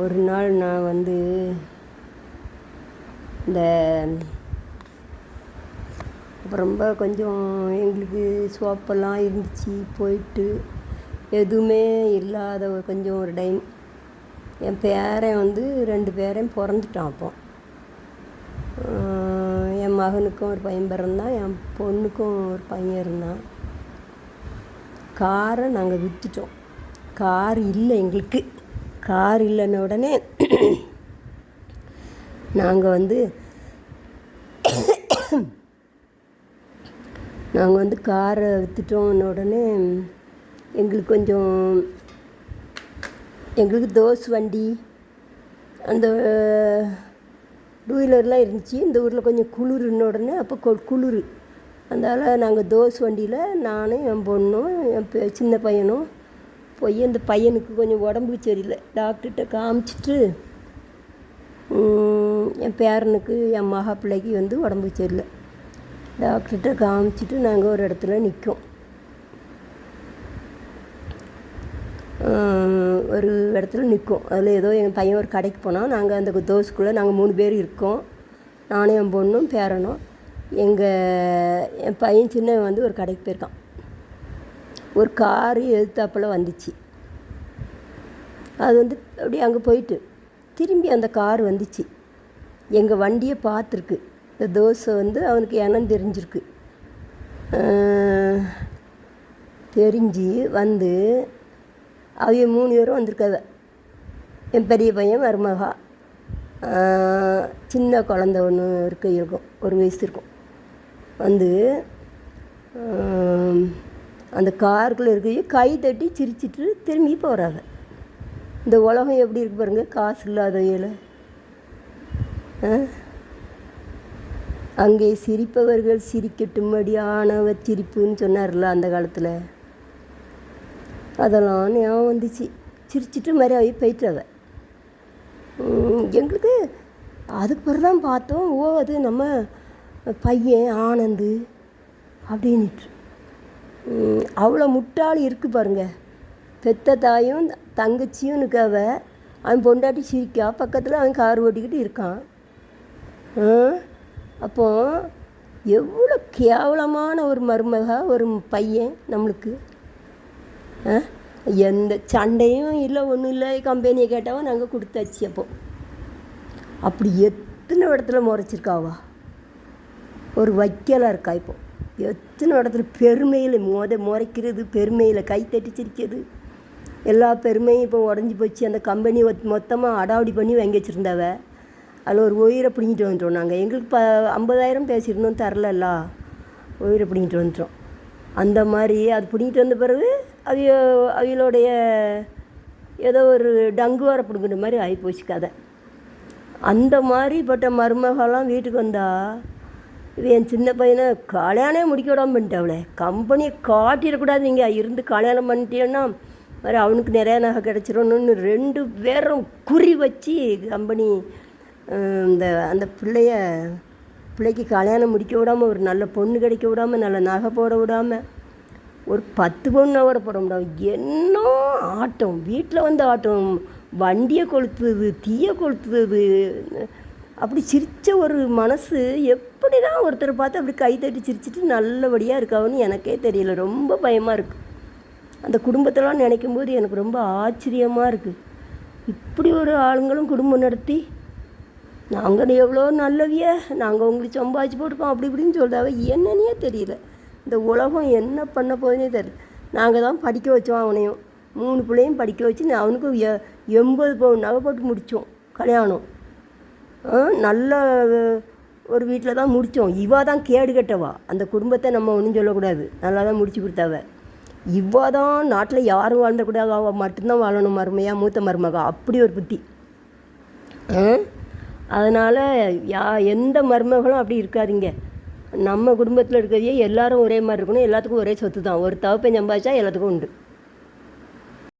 ஒரு நாள் நான் வந்து இந்த ரொம்ப கொஞ்சம் எங்களுக்கு சோப்பெல்லாம் இருந்துச்சு போயிட்டு எதுவுமே இல்லாத ஒரு கொஞ்சம் ஒரு டைம் என் பேரன் வந்து ரெண்டு பேரையும் பிறந்துட்டான் அப்போ. என் மகனுக்கும் ஒரு பையன் பிறந்தான் என் பொண்ணுக்கும் ஒரு பையன் இருந்தான். காரை நாங்கள் விற்றுட்டோம் கார் இல்லை எங்களுக்கு. கார் இல்லைன்ன உடனே நாங்கள் வந்து நாங்கள் வந்து காரை விற்றுட்டோம்ன உடனே எங்களுக்கு கொஞ்சம் எங்களுக்கு தோசு வண்டி அந்த டூ வீலர்லாம் இருந்துச்சு. இந்த ஊரில் கொஞ்சம் குளிர்ன உடனே அப்போ குளிர். அதனால் நாங்கள் தோசு வண்டியில் நானும் என் பொண்ணும் என் பெ- சின்ன பையனும் போய் அந்த பையனுக்கு கொஞ்சம் உடம்புக்கு சரியில்லை. டாக்டர்கிட்ட காமிச்சிட்டு என் பேரனுக்கு என் மகா பிள்ளைக்கு வந்து உடம்புக்கு சரியில்லை. டாக்டர்கிட்ட காமிச்சிட்டு நாங்கள் ஒரு இடத்துல நிற்கும் ஒரு இடத்துல நிற்கும் அதில் ஏதோ என் பையன் ஒரு கடைக்கு போனால் நாங்கள் அந்த தோசுக்குள்ளே நாங்கள் மூணு பேர் இருக்கோம். நானும் என் பொண்ணும் பேரனும். எங்கள் என் பையன் சின்னவன் வந்து ஒரு கடைக்கு போயிருக்கான். ஒரு காரு எதிர்த்தாப்பில் வந்துச்சு. அது வந்து அப்படியே அங்கே போயிட்டு திரும்பி அந்த கார் வந்துச்சு. எங்கள் வண்டியை பார்த்துருக்கு இந்த தோசை வந்து அவனுக்கு இனம் தெரிஞ்சிருக்கு. தெரிஞ்சு வந்து அவங்க மூணு பேரும் வந்திருக்காவ என் பெரிய பையன் மருமகா. சின்ன குழந்த ஒன்று இருக்க இருக்கும். ஒரு வயசு இருக்கும். வந்து அந்த காருக்குள்ளே இருக்கையே கை தட்டி சிரிச்சிட்டு திரும்பி போகிறாங்க இந்த உலகம் எப்படி இருக்கு பாருங்கள் காசு இல்லாதவையில் அங்கே சிரிப்பவர்கள் சிரிக்கட்டும்படியானவர் சிரிப்புன்னு சொன்னார்ல அந்த காலத்தில். அதெல்லாம் ஞாபகம் வந்துச்சு. சிரிச்சிட்டு மாதிரி அவை போயிட்டாவ எங்களுக்கு அதுக்கு பிறகு தான் பார்த்தோம் ஓ அது நம்ம பையன் ஆனந்து அப்படின்னுட்டு. அவ்வளோ முட்டாள் இருக்குது பாருங்க. பெத்த தாயும் தங்கச்சியும் நிற்காவ அவன் பொண்டாட்டி சிரிக்கா. பக்கத்தில் அவன் கார் ஓட்டிக்கிட்டு இருக்கான். அப்போ எவ்வளோ கேவலமான ஒரு மருமக ஒரு பையன் நம்மளுக்கு. ஆ? எந்த சண்டையும் இல்லை ஒன்றும் இல்லை. கம்பெனியை கேட்டாவோ நாங்கள் கொடுத்தாச்சு அப்போ. அப்படி எத்தனை இடத்துல முறைச்சிருக்காவா? ஒரு வைக்கலாக இருக்கா இப்போ? எத்தனை இடத்துல பெருமையில் மொத முறைக்கிறது பெருமையில் கைத்தட்டி சிரிக்கிறது எல்லா பெருமையும் இப்போ உடஞ்சி போச்சு. அந்த கம்பெனி மொத்தமாக அடாவடி பண்ணி வாங்கி வச்சுருந்தாவ. அதில் ஒரு உயிரை பிடிங்கிட்டு வந்துட்டோம் நாங்கள் எங்களுக்கு ப ஐம்பதாயிரம் பேசியிருந்தோம் தரலல்ல. உயிரை பிடிங்கிட்டு வந்துட்டோம். அந்த மாதிரி அது பிடிங்கிட்டு வந்த பிறகு அவிய அவியலுடைய ஏதோ ஒரு டங்கு வர பிடுங்குற மாதிரி ஆகிப்போச்சு கதை. அந்த மாதிரிப்பட்ட மருமகெல்லாம் வீட்டுக்கு வந்தால் இது என் சின்ன பையனை கல்யாணம் முடிக்க விடாமல் பண்ணிட்டாவளே கம்பெனியை காட்டிடக்கூடாது நீங்கள் இருந்து கல்யாணம் பண்ணிட்டேன்னா வேறு அவனுக்கு நிறையா நகை கிடச்சிடணும்னு ரெண்டு பேரும் குறி வச்சு கம்பெனி இந்த அந்த பிள்ளைய பிள்ளைக்கு கல்யாணம் முடிக்க விடாமல் ஒரு நல்ல பொண்ணு கிடைக்க விடாமல் நல்ல நகை போட விடாமல் ஒரு பத்து பொண்ணை கூட போட முடியாது. என்ன ஆட்டம்? வீட்டில் வந்து ஆட்டம். வண்டியை கொளுத்துது தீயை கொளுத்துது. அப்படி சிரித்த ஒரு மனசு எப்படி தான் ஒருத்தரை பார்த்து அப்படி கை தட்டி சிரிச்சிட்டு நல்லபடியாக இருக்காவுன்னு எனக்கே தெரியல. ரொம்ப பயமாக இருக்குது அந்த குடும்பத்தெல்லாம் நினைக்கும் போது எனக்கு ரொம்ப ஆச்சரியமாக இருக்குது இப்படி ஒரு ஆளுங்களும் குடும்பம் நடத்தி நாங்கள் எவ்வளோ நல்லவிய நாங்கள் உங்களுக்கு சம்பாதிச்சு போட்டுப்போம் அப்படி இப்படின்னு சொல்கிறாவ என்னன்னே தெரியல. இந்த உலகம் என்ன பண்ண போகுதுன்னே தெரியல. நாங்கள் தான் படிக்க வச்சோம் அவனையும். மூணு பிள்ளையும் படிக்க வச்சு அவனுக்கு எ எண்பது பவுன் நகை போட்டு முடித்தோம் கல்யாணம். நல்ல ஒரு வீட்டில் தான் முடித்தோம். இவா தான் கேடு கெட்டவா. அந்த குடும்பத்தை நம்ம ஒன்றும் சொல்லக்கூடாது. நல்லா தான் முடிச்சு கொடுத்தாவ. இவா தான் நாட்டில் யாரும் வாழ்ந்தக்கூடாது அவள் மட்டும்தான் வாழணும் மருமையா மூத்த மருமகா. அப்படி ஒரு புத்தி. அதனால் யா எந்த மருமகளும் அப்படி இருக்காதீங்க. நம்ம குடும்பத்தில் இருக்கிறதையே எல்லாரும் ஒரே மாதிரி இருக்கணும். எல்லாத்துக்கும் ஒரே சொத்து தான். ஒரு தவப்பை சம்பாதிச்சா எல்லாத்துக்கும் உண்டு.